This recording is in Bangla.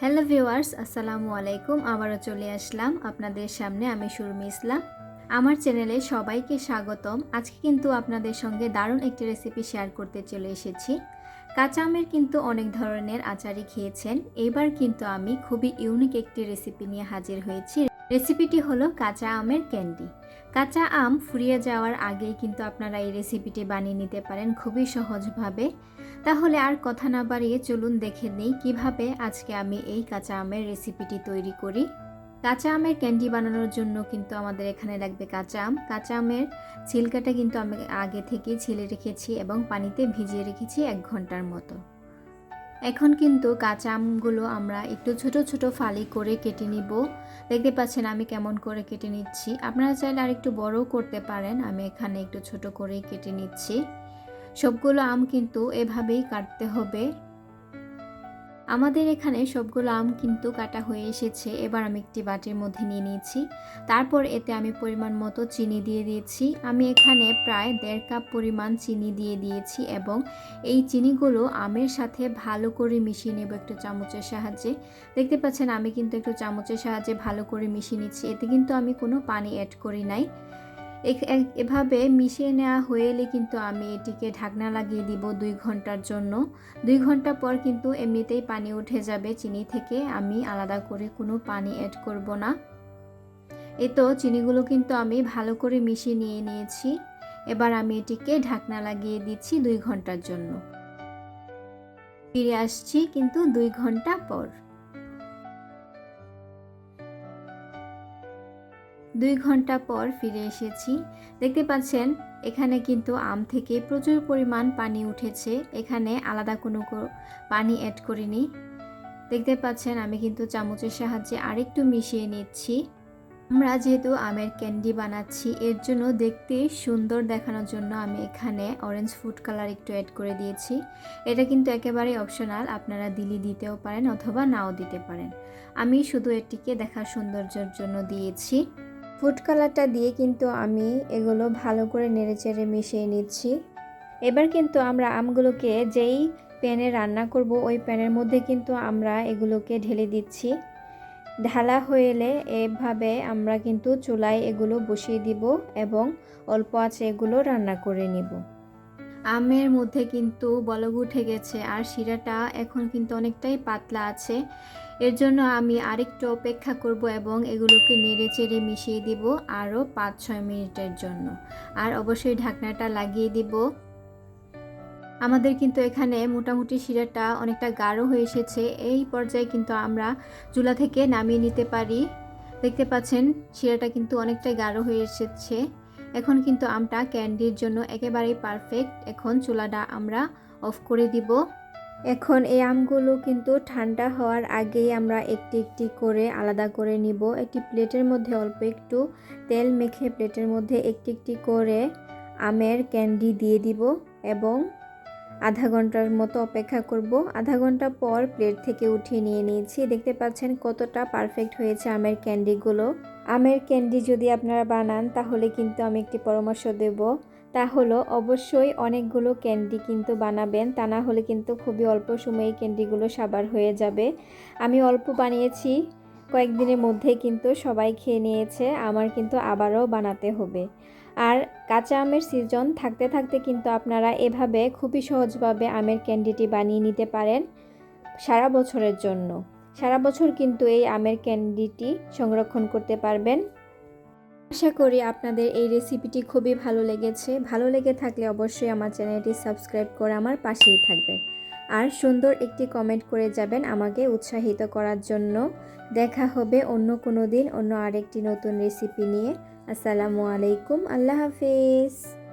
হ্যালো ভিউয়ার্স, আসসালামু আলাইকুম। আবারও চলে আসলাম আপনাদের সামনে আমি সুরমি ইসলাম। আমার চ্যানেলে সবাইকে স্বাগতম। আজকে কিন্তু আপনাদের সঙ্গে দারুণ একটি রেসিপি শেয়ার করতে চলে এসেছি। কাঁচা আমের কিন্তু অনেক ধরনের আচারই খেয়েছেন। এবার কিন্তু আমি খুবই ইউনিক একটি রেসিপি নিয়ে হাজির হয়েছি। রেসিপিটি হলো কাঁচা আমের ক্যান্ডি। কাঁচা আম ফুরিয়ে যাওয়ার আগেই কিন্তু আপনারা এই রেসিপিটি বানিয়ে নিতে পারেন খুবই সহজভাবে। তাহলে আর কথা না বাড়িয়ে চলুন দেখে নেই কীভাবে আজকে আমি এই কাঁচা আমের রেসিপিটি তৈরি করি। কাঁচা আমের ক্যান্ডি বানানোর জন্য কিন্তু আমাদের এখানে লাগবে কাঁচা আম। কাঁচা আমের ছিলকাটা কিন্তু আমি আগে থেকে ছিলে রেখেছি এবং পানিতে ভিজিয়ে রেখেছি এক ঘণ্টার মতো। এখন কিন্তু কাঁচা আমগুলো আমরা একটু ছোট ছোট ফালি করে কেটে নিব। দেখতে পাচ্ছেন আমি কেমন করে কেটে নিচ্ছি। আপনারা চাইলে আর একটু বড়ও করতে পারেন। আমি এখানে একটু ছোট করেই কেটে নিচ্ছি। সবগুলো আম কিন্তু এভাবেই কাটতে হবে। আমাদের এখানে সবগুলো আম কিন্তু কাটা হয়ে এসেছে। এবার আমি একটি বাটির মধ্যে নিয়ে নিয়েছি। তারপর এতে আমি পরিমাণ মতো চিনি দিয়ে দিয়েছি। আমি এখানে প্রায় দেড় কাপ পরিমাণ চিনি দিয়ে দিয়েছি এবং এই চিনিগুলো আমের সাথে ভালো করে মিশিয়ে নেব একটু চামচের সাহায্যে। দেখতে পাচ্ছেন আমি কিন্তু একটু চামচের সাহায্যে ভালো করে মিশিয়ে নিচ্ছি। এতে কিন্তু আমি কোনো পানি অ্যাড করি নাই। এভাবে মিশিয়ে নেওয়া হয়ে এলে কিন্তু আমি এটিকে ঢাকনা লাগিয়ে দিব দুই ঘণ্টার জন্য। দুই ঘণ্টা পর কিন্তু এমনিতেই পানি উঠে যাবে। চিনি থেকে আমি আলাদা করে কোনো পানি অ্যাড করব না। এ তো চিনিগুলো কিন্তু আমি ভালো করে মিশিয়ে নিয়ে নিয়েছি। এবার আমি এটিকে ঢাকনা লাগিয়ে দিচ্ছি দুই ঘণ্টার জন্য। ফিরে আসছি কিন্তু দুই ঘণ্টা পর। দুই ঘণ্টা পর ফিরে এসেছি। দেখতে পাচ্ছেন, এখানে কিন্তু আম থেকে প্রচুর পরিমাণ পানি উঠেছে। এখানে আলাদা কোনো পানি অ্যাড করিনি। দেখতে পাচ্ছেন, আমি কিন্তু চামচের সাহায্যে আরেকটু মিশিয়ে নিচ্ছি। আমরা যেহেতু আমের ক্যান্ডি বানাচ্ছি, এর জন্য দেখতে সুন্দর দেখানোর জন্য আমি এখানে অরেঞ্জ ফুড কালার একটু অ্যাড করে দিয়েছি। এটা কিন্তু একেবারে অপশনাল আপনারা দিলি দিতেও পারেন অথবা নাও দিতে পারেন। আমি শুধু এটিকে দেখার সৌন্দর্যের জন্য দিয়েছি। ফুড কালারটা দিয়ে কিন্তু আমি এগুলো ভালো করে নেড়েচেড়ে মিশিয়ে নিচ্ছি। এবার কিন্তু আমরা আমগুলোকে যেই প্যানে রান্না করব, ওই প্যানের মধ্যে কিন্তু আমরা এগুলোকে ঢেলে দিচ্ছি। ঢালা হয়ে এলে এভাবে আমরা কিন্তু চুলায় এগুলো বসিয়ে দিব এবং অল্প আছে এগুলো রান্না করে নিব। আমের মধ্যে কিন্তু বলগ উঠে গেছে আর শিরাটা এখন কিন্তু অনেকটাই পাতলা আছে। এর জন্য আমি আরেকটু অপেক্ষা করব এবং এগুলোকে নেড়ে চেড়ে মিশিয়ে দিব আরও পাঁচ ছয় মিনিটের জন্য। আর অবশ্যই ঢাকনাটা লাগিয়ে দিব। আমাদের কিন্তু এখানে মোটামুটি শিরাটা অনেকটা গাঢ় হয়ে এসেছে। এই পর্যায়ে কিন্তু আমরা চুলা থেকে নামিয়ে নিতে পারি। দেখতে পাচ্ছেন, শিরাটা কিন্তু অনেকটাই গাঢ় হয়ে এসেছে। এখন কিন্তু আমটা ক্যান্ডির জন্য একেবারেই পারফেক্ট। এখন চুলাটা আমরা অফ করে দিব। এখন এই আমগুলো কিন্তু ঠান্ডা হওয়ার আগেই আমরা একটি একটি করে আলাদা করে নিব। একটি প্লেটের মধ্যে অল্প একটু তেল মেখে প্লেটের মধ্যে একটি একটি করে আমের ক্যান্ডি দিয়ে দিব এবং আধা ঘণ্টার মতো অপেক্ষা করব। আধা ঘণ্টা পর প্লেট থেকে উঠিয়ে নিয়ে নিয়েছি। দেখতে পাচ্ছেন কতটা পারফেক্ট হয়েছে আমের ক্যান্ডিগুলো। আমের ক্যান্ডি যদি আপনারা বানান, তাহলে কিন্তু আমি একটি পরামর্শ দেব। তা হলো, অবশ্যই অনেকগুলো ক্যান্ডি কিন্তু বানাবেন, তা না হলে কিন্তু খুবই অল্প সময়ে ক্যান্ডিগুলো সাবার হয়ে যাবে। আমি অল্প বানিয়েছি, কয়েকদিনের মধ্যে কিন্তু সবাই খেয়ে নিয়েছে, আমার কিন্তু আবারও বানাতে হবে। আর কাঁচা আমের সিজন থাকতে থাকতে কিন্তু আপনারা এভাবে খুবই সহজভাবে আমের ক্যান্ডিটি বানিয়ে নিতে পারেন সারা বছরের জন্য। সারা বছর কিন্তু এই আমের ক্যান্ডিটি সংরক্ষণ করতে পারবেন। আশা করি আপনাদের এই রেসিপিটি খুবই ভালো লেগেছে। ভালো লেগে থাকলে অবশ্যই আমার চ্যানেলটি সাবস্ক্রাইব করে আমার পাশেই থাকবেন। আর সুন্দর একটি কমেন্ট করে যাবেন আমাকে উৎসাহিত করার জন্য। দেখা হবে অন্য কোনো দিন অন্য আরেকটি নতুন রেসিপি নিয়ে। আসসালামু আলাইকুম। আল্লাহ হাফিজ।